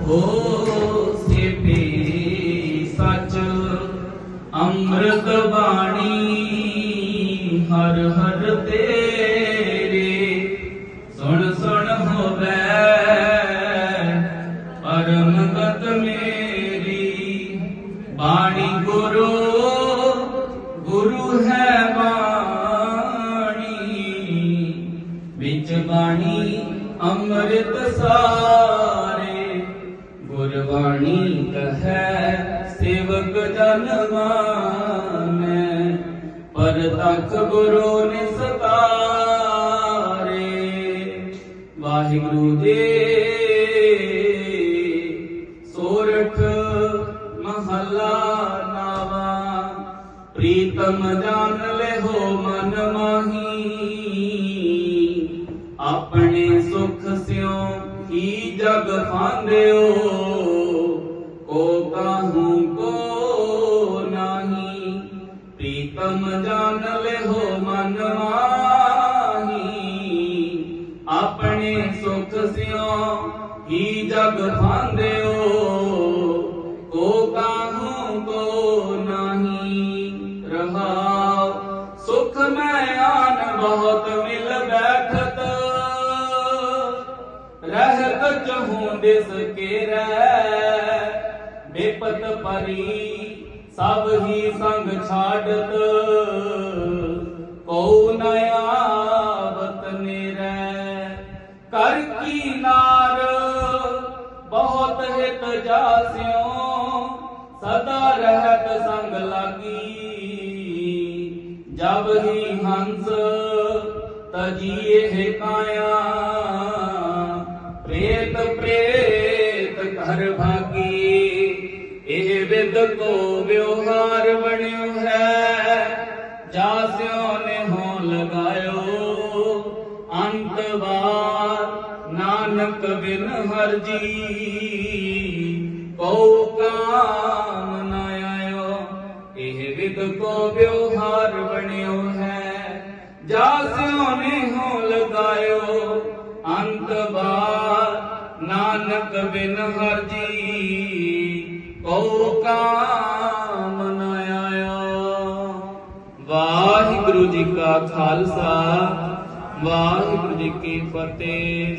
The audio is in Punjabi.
ਹੋ ਸਿਪੇ ਸਚ ਅੰਮ੍ਰਿਤ ਬਾਣੀ ਹਰ ਹਰ ਤੇਰੇ ਸੁਣ ਸੁਣ ਹੋਵੇ ਪਰਮ ਗਤ ਮੇਰੀ ਬਾਣੀ ਗੁਰੂ ਗੁਰੂ ਹੈ ਬਾਣੀ ਵਿੱਚ ਬਾਣੀ ਅੰਮ੍ਰਿਤ ਸਾਰ ਜਨ ਮਾਨੈ ਪਰ ਤੱਕ ਗੁਰੂ ਨੇ ਸਤਾਰੇ ਵਾਹਿਗੁਰੂ ਜੀ, ਸੋਰਠ ਮਹੱਲਾ ਨਾਵਾ, ਪ੍ਰੀਤਮ ਜਾਣ ਲਿਹੋ ਮਨ ਮਾਹੀ। ਆਪਣੇ ਸੁਖ ਸਿਓ ਹੀ ਜਗ ਫਾਂਦਿਓ, ਕੋ ਕਾਹੂ ਕੋ ਪ੍ਰੀਤਮ ਜਾਣ ਲਿਹੋ ਮਨ ਮਾਹੀ। ਆਪਣੇ ਸੁਖ ਸਿਓ ਹੀ ਜਗ ਫਾਂਦਿਓ ਕੋ ਕਾਹੂ ਕੋ ਨਹੀਂ। ਰਹਾਉ, ਸੁਖ ਮੈਂ ਆਨ ਬਹੁਤ ਮਿਲ ਬੈਠਤ। ਰਹਿਤ ਚਹੂੰ ਦਿਸ ਕੇ ਰਹਿ ਬੇਪਤ ਪਰੀ। ਸਭ ਹੀ ਸੰਗ ਛਾੜਤ ਕੋ ਨ ਆਵਤ ਨਿਰੈ। ਕਰ ਕੀ ਨਾਰ, ਬਹੁਤ ਹਿਤ ਜਾਸਿਓ, ਸਦਾ ਰਹਿਤ ਸੰਗ ਲਾਗੀ। ਜਬ ਹੀ ਹੰਸ ਤਜੀਏ ਕਾਇਆ ਵਿਦ ਕੋ ਵਿਵਹਾਰ ਬਣਿਓ ਹੈ ਜਾਸਿਓ ਨੇ ਹੋ ਲਗਾਇਓ। ਅੰਤ ਵਾਰ ਨਾਨਕ ਬਿਨ ਹਰ ਜੀ ਕੋ ਕਾਮ ਨ ਆਇਓ। ਇਹ ਵਿਦ ਕੋ ਵਿਵਹਾਰ ਬਣਿਓ ਹੈ ਜਾਸਿਓ ਨੇ ਹੋ ਲਗਾਇਓ। ਅੰਤ ਬਾਰ ਨਾਨਕ ਬਿਨ ਹਰ ਜੀ ਕੋ ਕਾਮ ਨ ਆਇਓ ਵਾਹਿਗੁਰੂ ਜੀ ਕਾ ਖਾਲਸਾ ਵਾਹਿਗੁਰੂ ਜੀ ਕੀ ਫਤਿਹ।